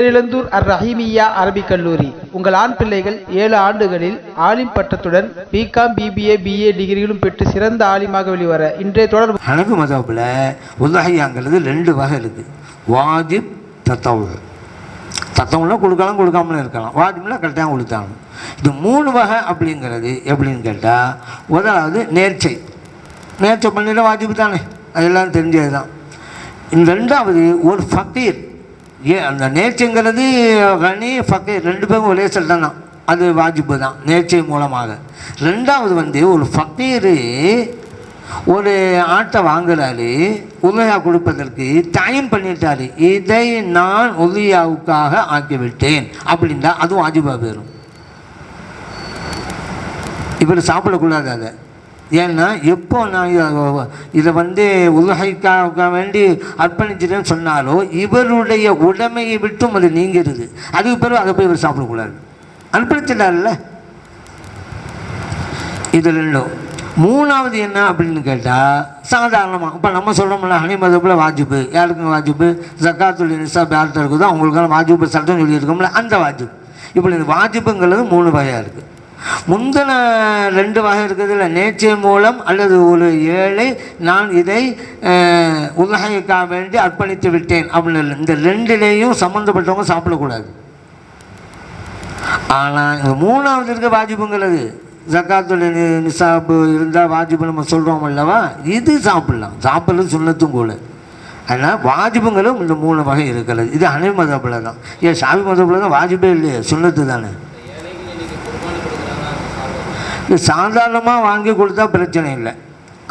பேரிழந்தூர் அர் ரஹீமியா அரபிக் கல்லூரி. உங்கள் ஆண் பிள்ளைகள் ஏழு ஆண்டுகளில் ஆலிம் பட்டத்துடன் பிகாம் பிபிஏ பிஏ டிகிரிகளும் பெற்று சிறந்த ஆலிமாக வெளிவர இன்றைய தொடர்பு அழகு மதப்பில் உதகையாங்கிறது ரெண்டு வகை இருக்குது வாஜிப் தத்தவு. தத்தவுள்னா கொடுக்கலாம் கொடுக்காமலும் இருக்கலாம். வாஜிப்னா கரெக்டாக கொடுத்தாங்க இது மூணு வகை அப்படிங்கிறது எப்படின்னு கேட்டால் முதலாவது நேர்ச்சை. நேர்ச்சை பண்ணிட வாஜிப் தானே. அது எல்லாம் தெரிஞ்சது தான் இந்த ரெண்டாவது ஒரு ஃபக்கீர். ஏ அந்த நேர்ச்சிங்கிறது கனி ஃபக்கீர் ரெண்டு பேரும் ஒரே சட்டம் தான்? அது வாஜிப்பு தான் நேர்ச்சி மூலமாக. ரெண்டாவது வந்து ஒரு ஃபக்கீர் ஒரு ஆட்டை வாங்குறாரு உதயா கொடுப்பதற்கு டைம் பண்ணிட்டாரு. இதை நான் உதயாவுக்காக ஆக்கிவிட்டேன். அப்படின்னா அதுவும் வாஜிபா போயிடும் இவர் சாப்பிடக்கூடாது அதை. ஏன்னா எப்போ நான் இதை வந்து உலகைக்காக வேண்டி அர்ப்பணிச்சிட்டேன்னு சொன்னாலோ இவருடைய உடமையை விட்டும் அது நீங்கிறது அதுக்கு பிறகு அதை போய் இவர் சாப்பிடக்கூடாது. அர்ப்பணிச்சிட்டார்ல? இது ரெண்டும். மூணாவது என்ன அப்படின்னு கேட்டால் சாதாரணமாக இப்போ நம்ம சொல்கிறோம்ல ஹனி மதப்பில் வாஜிப்பு. யாருக்கும் வாஜிப்பு? ஜக்காத்துல் நிசாப் யார்கிட்ட இருக்குதோ அவங்களுக்கான வாஜிப்பு சட்டம் சொல்லியிருக்கோம்ல அந்த வாஜிப் இப்படி இந்த வாஜிப்புங்கிறது மூணு வகையாக இருக்குது முந்தின ரெண்டு வகை இருக்கிறதுல நேச்சை மூலம் அல்லது ஒரு ஏழை நான் இதை உலகைக்காக வேண்டி அர்ப்பணித்து விட்டேன் அப்படின்னு இந்த ரெண்டுலேயும் சம்மந்தப்பட்டவங்க சாப்பிடக்கூடாது. ஆனால் இந்த மூணாவது இருக்க வாஜிபுங்கிறது ஜக்காத்துல் நிசாப்பு இருந்தால் வாஜிபு நம்ம சொல்கிறோம் அல்லவா? இது சாப்பிட்லாம். சாப்பிட்றது சொன்னதும் கூட. அதனால் வாஜிப்புங்களும் இந்த மூணு வகை இருக்கிறது. இது அனை மதப்பில் தான். ஏன் சாமி மதப்பில் தான் வாஜிபே இல்லையே? சுண்ணத்து தானே. சாதாரணமாக வாங்கி கொடுத்தா பிரச்சனை இல்லை.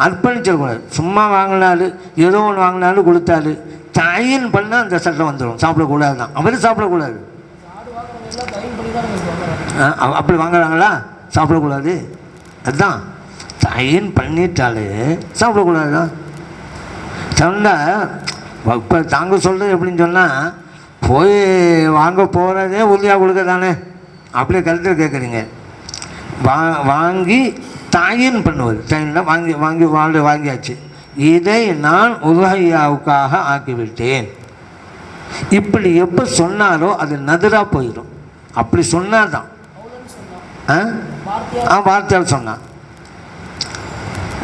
அர்ப்பணிச்சிடக்கூடாது. சும்மா வாங்கினாலும் ஏதோ ஒன்று வாங்கினாலும் கொடுத்தாரு தயின் பண்ணால் அந்த சட்டம் வந்துடும் சாப்பிடக்கூடாது தான் அவர் சாப்பிடக்கூடாது. அப்படி வாங்குறாங்களா? சாப்பிடக்கூடாது. அதுதான் தயின் பண்ணிட்டாலே சாப்பிடக்கூடாது? தான் சொன்னால் இப்போ தாங்க சொல்கிறது எப்படின்னு சொன்னால் போய் வாங்க போகிறதே உறுதியாக கொடுக்க தானே அப்படியே கருத்தில் கேட்குறீங்க வா வாங்கி தாயின் பண்ணுவது. தாயின்னா வாங்கி வாங்கி வாழ் வாங்கியாச்சு. இதை நான் உலகையாவுக்காக ஆக்கிவிட்டேன். இப்படி எப்போ சொன்னாரோ அது நதுராக போயிடும் அப்படி சொன்னால் தான் ஆ? ஆ வார்த்தையால் சொன்னான்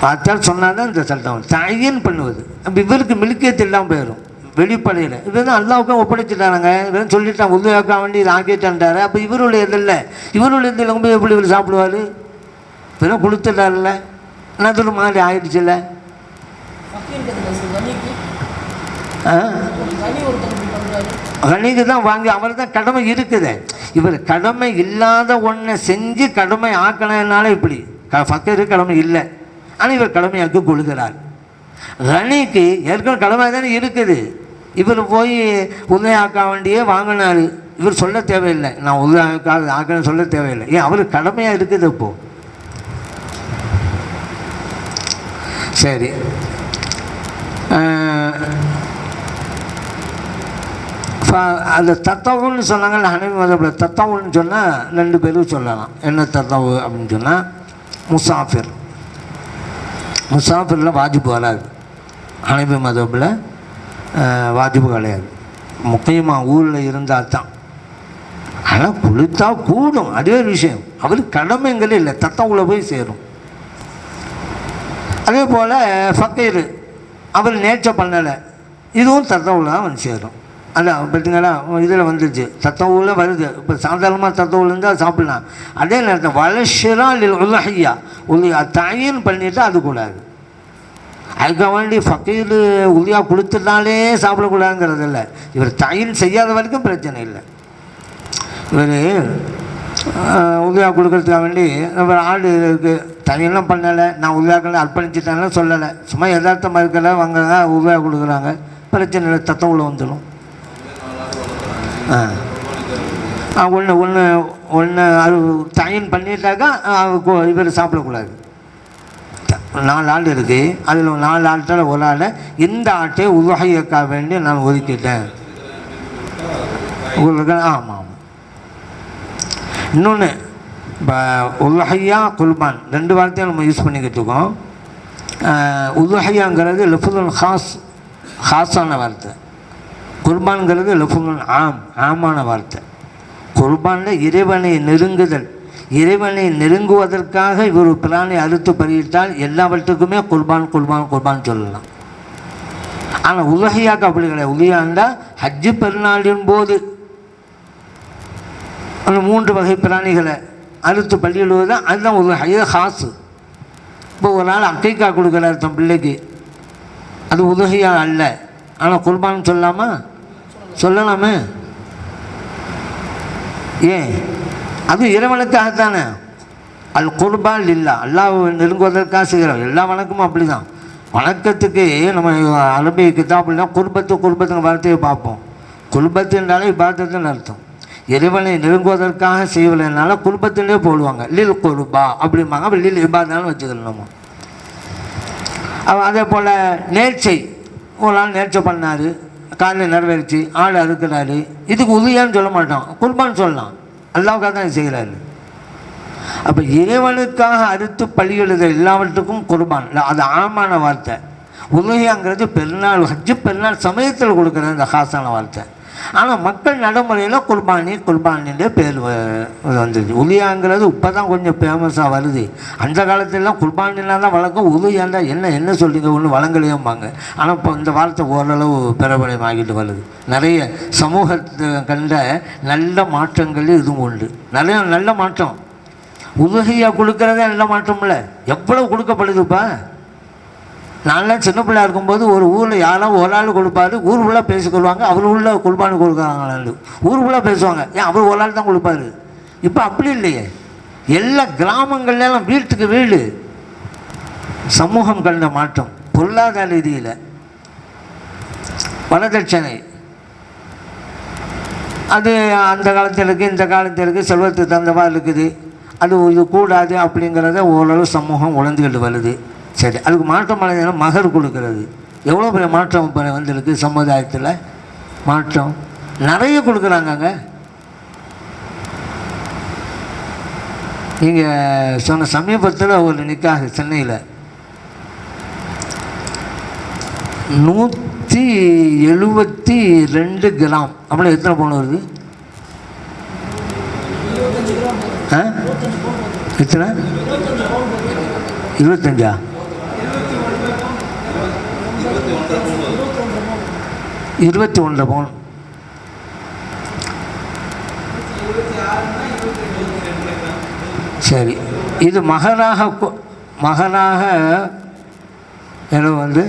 வார்த்தையால் சொன்னால் தான் இந்த சட்டம் தாயின் பண்ணுவது. அப்போ இவருக்கு மில்கியத்து இல்லாமல் போயிடும் வெளிப்படையில். இவர் தான் அல்லாவுக்கும் ஒப்படைச்சிட்டானுங்க. இவன் சொல்லிட்டான் உதவியாக்கா வேண்டி இதை ஆக்கிட்டான்ட்டாரு அப்போ இவருடைய இதில் இவருடைய இதில் ரொம்ப எப்படி இவர் சாப்பிடுவார்? வெறும் கொடுத்துட்டார்ல நதுரு மாதிரி ஆயிடுச்சுல்ல? ஆ? கணிக்கு தான் வாங்கி அவர் தான் கடமை இருக்குது. இவர் கடமை இல்லாத ஒன்றை செஞ்சு கடமை ஆக்கணும்னால இப்படி. க ஃபக்கரு கடமை இல்லை. ஆனால் இவர் கடமையாக்கி கொள்கிறார். கணிக்கு ஏற்கனவே கடமை தானே இருக்குது. இவர் போய் உதயாக்கா வேண்டியே வாங்கினார். இவர் சொல்ல தேவையில்லை. நான் உதயாக்கா ஆக்கணும் சொல்ல தேவையில்லை. ஏன் அவருக்கு கடமையாக இருக்குது இப்போது சரி. அந்த தத்தவுன்னு சொன்னாங்கல்ல ஹனவி மதப்பில் தத்தவுன்னு சொன்னால் ரெண்டு பேரும் சொல்லலாம். என்ன தத்தவு அப்படின்னு சொன்னால் முசாஃபிர். முசாஃபிரில் வாஜிப்பு வராது ஹனவி மதப்பில் வாதிப்பு கிடையாது முக்கியமாக ஊரில் இருந்தால் தான். ஆனால் குளித்தா கூடும். அதே ஒரு விஷயம். அவருக்கு கடமைங்களே இல்லை. தத்தவுல போய் சேரும். அதே போல் ஃபக்கீர் அவர் நேச்ச பண்ணலை. இதுவும் தத்தவுல தான் வந்து சேரும். அதான் பார்த்தீங்களா இதில் வந்துருச்சு. தத்தவுல வருது. இப்போ சாதாரணமாக தத்தவுல இருந்தால் சாப்பிடலாம். அதே நேரத்தில் வளஷிரா உலகையா உலக தயின் பண்ணிட்டு அது கூடாது. அதுக்காக வேண்டி ஃபக்கீர் உதவியா கொடுத்துட்டாலே சாப்பிடக்கூடாதுங்கிறது இல்லை இவர் தயில் செய்யாத வரைக்கும் பிரச்சனை இல்லை. இவர் உதவியா கொடுக்கறதுக்காக வேண்டி நம்ம ஆடு இருக்குது தனியெல்லாம் பண்ணலை. நான் உதவியாக்களை அர்ப்பணிச்சிட்டேன்னு சொல்லலை. சும்மா யதார்த்தமாக இருக்கல வாங்குறாங்க உதவியாக கொடுக்குறாங்க. பிரச்சனை இல்லை. தத்த உள்ள வந்துடும். ஆ. ஒன்று ஒன்று ஒன்று அது தயின் பண்ணிட்டாக்கா இவர் சாப்பிடக்கூடாது. நாலு ஆள் இருக்குது அதில் நாலு ஆட்கள் ஒரு ஆளை இந்த ஆட்டை உதகையக்காக வேண்டி நான் ஒதுக்கிட்டேன். உங்களுக்கு ஆமாம் ஆமாம் இன்னொன்று இப்போ உலஹையா குல்பான் ரெண்டு வார்த்தையும் நம்ம யூஸ் பண்ணிக்கிட்டு இருக்கோம். உதுஹையாங்கிறது லஃபுல் ஹாஸ் ஹாஸான வார்த்தை. குர்பான்ங்கிறது லஃபுல் ஆம் ஆமான வார்த்தை. குர்பானில் இறைவனை நெருங்குதல் இறைவனை நெருங்குவதற்காக இவர் பிரானை பிராணி அறுத்து பறியிட்டால் எல்லாவற்றுக்குமே குர்பான் குர்பான் குர்பான் சொல்லலாம். ஆனால் உலகையாக அப்படி கிடையாது. உலகாண்டா ஹஜ்ஜு பெருநாளின் போது அந்த மூன்று வகை பிராணிகளை அறுத்து பள்ளியிடுவது தான் அதுதான் ஒரு இது ஹாசு இப்போ ஒரு நாள் அக்கைக்கா கொடுக்குறாரு தன் பிள்ளைக்கு. அது உதகையாக அல்ல. ஆனால் குர்பான் சொல்லலாமா சொல்லலாமே. ஏன்? அது இறைவனுக்காகத்தானே. அல் குடும்பம் இல்லா அல்லாஹ் நெருங்குவதற்காக செய்கிறோம் எல்லா வணக்கமும் அப்படி தான் வணக்கத்துக்கு நம்ம அரபி அப்படின்னா குடும்பத்து குடும்பத்துக்கு வார்த்தையை பார்ப்போம். குடும்பத்தினாலே என்றாலே இபாதத்துன்னு அர்த்தம். இறைவனை நெருங்குவதற்காக செய்வதனால குடும்பத்திலே போடுவாங்க. லில் குருபா அப்படிம்பாங்க. அப்படி லில் இபாதான்னு வச்சுக்கணும் நம்ம. அதே போல் நேர்ச்சை. ஒரு நாள் நேர்ச்சை பண்ணார். காலையில் நிறைவேறிச்சு. ஆடு அறுக்கிறாரு. இதுக்கு உதவியான்னு சொல்ல மாட்டோம் குர்பான் சொல்லலாம். அல்லாவுக்காக தான் செய்கிறார். அப்போ இறைவனுக்காக அறுத்து பலியிடுதல் எல்லாவற்றுக்கும் குர்பான். அது ஆழமான வார்த்தை. உலகியாங்கிறது பெருநாள் ஹஜ்ஜு பெருநாள் சமயத்தில் கொடுக்குறது அந்த ஹாசான வார்த்தை. ஆனால் மக்கள் நடைமுறையில் குர்பானி குர்பானின்ற பேர் வ- வந்துருச்சு உலியாங்கிறது இப்போ தான் கொஞ்சம் ஃபேமஸாக வருது. அந்த காலத்துலலாம் குர்பானிலாம் தான் வழக்கம். உலியாண்டா என்ன என்ன சொல்லிங்க ஒன்று வழங்கலையோம்பாங்க. ஆனால் இப்போ இந்த வார்த்தை ஓரளவு பிரபலமாகிட்டு வருது. நிறைய சமூகத்தை கண்ட நல்ல மாற்றங்கள் இதுவும் உண்டு. நிறைய நல்ல மாற்றம். உதவியாக கொடுக்குறதே நல்ல மாற்றம் இல்லை கொடுக்கப்படுதுப்பா நான்லாம் சின்ன பிள்ளையா இருக்கும்போது ஒரு ஊரில் யாரோ ஒரு ஆள் கொடுப்பாரு ஊர் ஃபுல்லாக பேசிக்கொள்வாங்க. அவர் உள்ள குர்பானு கொடுக்குறாங்களான்னு ஊர் ஃபுல்லாக பேசுவாங்க. ஏன் அவர் ஒரு ஆள் தான் கொடுப்பாரு? இப்போ அப்படி இல்லையே. எல்லா கிராமங்கள்லாம் வீட்டுக்கு வீடு. சமூகம் கண்ட மாற்றம். பொருளாதார ரீதியில். வரதட்சணை அது அந்த காலத்தில் இருக்குது இந்த காலத்தில் இருக்குது செல்வத்துக்கு தகுந்தவா இருக்குது. அது இது கூடாது அப்படிங்கிறத ஓரளவு சமூகம் உழந்துக்கிட்டு வருது. சரி அதுக்கு மாற்றம் அடைஞ்சா மகர் கொடுக்கறது. எவ்வளோ பெரிய மாற்றம் இப்போ வந்திருக்கு சமுதாயத்தில்? மாற்றம். நிறைய கொடுக்குறாங்கங்க. நீங்கள் சொன்ன சமீபத்தில் ஒரு நிக்காக சென்னையில். நூற்றி எழுபத்தி ரெண்டு கிராம். அப்படின்னா எத்தனை பவுன் வருது? ஆ? எத்தனை? இருபத்தஞ்சா? இருபத்தி ஒன்று பவுன் சரி. இது மகனாக மகனாக ஏதோ வந்து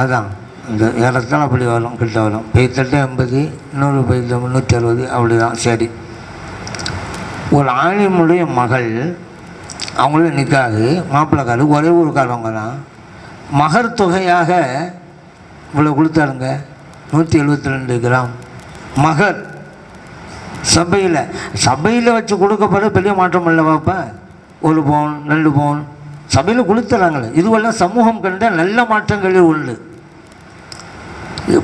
அதான். இந்த இடத்துல அப்படி வரும் கிட்ட வரும். பெய்தட்ட எண்பது இன்னொரு பெய்த முந்நூற்றி அறுபது அப்படி தான் சரி. ஒரு ஆணிமுடைய மகள் அவங்களும் நிற்காது மாப்பிள்ளைக்காரு ஒரே ஊருக்காரவங்க தான். மகர் தொகையாக இவ்வளோ கொடுத்தாருங்க? நூற்றி எழுபத்தி ரெண்டு கிராம். மகர் சபையில். சபையில் வச்சு கொடுக்கப்பட பெரிய மாற்றம் இல்லை இப்போ ஒரு பவுன் ரெண்டு பவுன். சபையில் கொடுத்துறாங்களே. இதுவெல்லாம் சமூகம் கண்ட நல்ல மாற்றங்களில் உண்டு.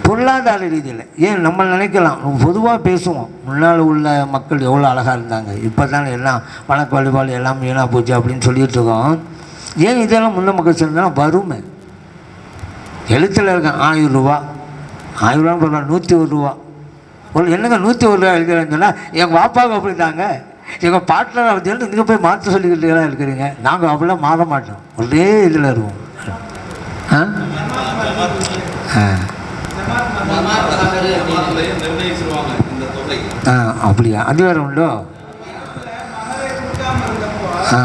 பொருளாதார ரீதியில். ஏன் நம்ம நினைக்கலாம்? பொதுவாக பேசுவோம். முன்னால் உள்ள மக்கள் எவ்வளோ அழகாக இருந்தாங்க. இப்போ தானே எல்லாம் வணக்க வழிபாடு எல்லாம் வீணாக போச்சு அப்படின்னு சொல்லிகிட்டு இருக்கோம். ஏன் இதெல்லாம் முன்ன மக்கள் சேர்ந்தாலும் வறுமை? எழுத்தில் இருக்கேன் ஆயிரம் ரூபா. ஆயிரம் ரூபா பரவாயில்ல நூற்றி ஒரு ரூபா. ஒரு என்னங்க நூற்றி ஒரு ரூபா எழுதுறேன்னு சொன்னால் எங்கள் பாப்பாவுக்கு அப்படிதாங்க எங்கள் பாட்டில் அப்படின்னு நீங்கள் போய் மாற்ற சொல்லிக்கிட்டு எல்லாம் இருக்கிறீங்க. நாங்கள் அப்படிலாம் மாற மாட்டோம். ஒரே இதில் இருவோம் ஆ? ஆ. ஆ அப்படியா? அது வேறு உண்டோ? ஆ.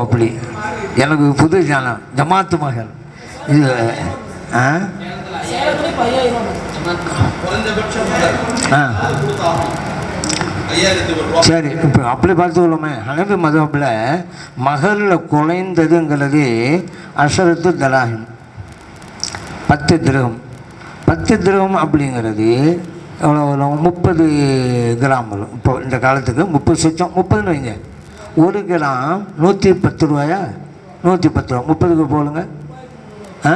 அப்படி. எனக்கு புது ஞானம். ஜமாத்து மகள். இது ஆ? ஆ. சரி இப்போ அப்படி பார்த்துக்கலாமே ஹனபி மதப்பில் மகளில் குறைந்ததுங்கிறது அசரத்து தலாஹிம் பத்து திரகம். பத்து திரகம் அப்படிங்கிறது எவ்வளோ வரும் முப்பது கிராம் வரும். இப்போ இந்த காலத்துக்கு முப்பது சுச்சம் முப்பதுன்னு வைங்க. ஒரு கிராம் நூற்றி பத்து ரூபாயா? நூற்றி பத்து ரூபா. முப்பதுக்கு போடுங்க. ஆ?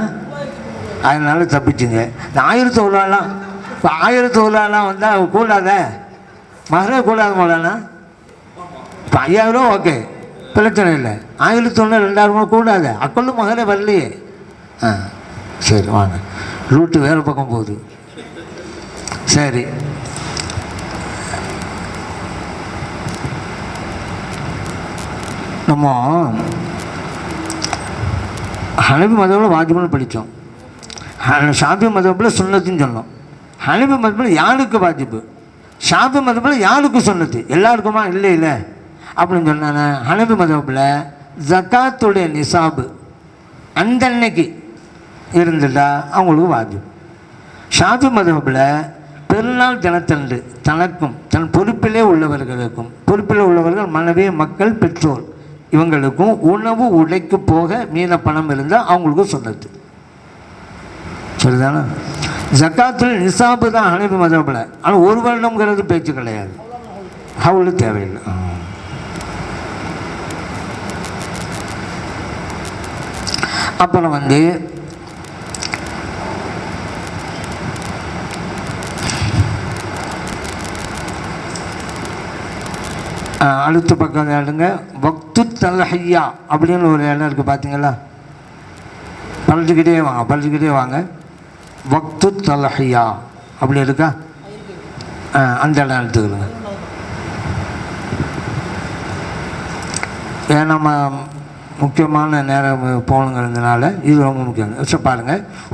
அதனால தப்பிச்சுங்க. இந்த ஆயிரத்தி உள்ளாலாம் இப்போ ஆயிரத்தி உள்ளாலாம் வந்தால் கூடாத? மகளே கூடாது மோலானா இப்போ ஐயாயிரம் ஓகே. பிரச்சனை இல்லை. ஆயிரத்தி ஒன்று ரூபா கூடாது. அக்கொள்ளும் மகளே வரலையே. ஆ சரி வாங்க. ரூட்டு வேறு பக்கம் போகுது. சரி. நம்ம ஹனபி மதபில் வாஜிபுன்னு படித்தோம். ஷாபி மதப்பில் சுண்ணத்துன்னு சொன்னோம். ஹனபி மதப்பில் யாருக்கு வாஜிபு? ஷாபி மதப்பில் யாருக்கு சுண்ணத்து எல்லாருக்குமா இல்லை இல்லை. அப்படின்னு சொன்னானே ஹனபி மதப்பில் ஜக்காத்துடைய நிசாபு அந்த அன்னைக்கு இருந்துட்டா அவங்களுக்கு வாஜிப். ஷாபி மதப்பில் பெருநாள் தினத்தன்று தனக்கும் தன் பொறுப்பிலே உள்ளவர்களுக்கும் பொறுப்பில் உள்ளவர்கள் மனைவி மக்கள் பெற்றோர் இவங்களுக்கும் உணவு உடைக்கு போக மீத பணம் இருந்தால் அவங்களுக்கும் சொன்னது சரிதானே? ஜக்காத்தில் நிசாபு தான் ஹனபி மதப்பில் ஆனால் ஒரு வருடம்ங்கிறது பேச்சு கிடையாது. அவ்வளோ தேவையில்லை. அப்புறம் வந்து ஆ, அடுத்த பக்கம் எடுங்க பக்து தல்ஹையா அப்படின்னு ஒரு இடம் இருக்குது பார்த்தீங்களா பழச்சிக்கிட்டே வாங்க பழச்சிக்கிட்டே வாங்க. பக்து தல்ஹையா அப்படி இருக்கா? அந்த இடம் எடுத்துக்கிறோங்க ஏன் நம்ம முக்கியமான நேரம் போகணுங்கிறதுனால இது ரொம்ப முக்கியம். சரி பாருங்கள்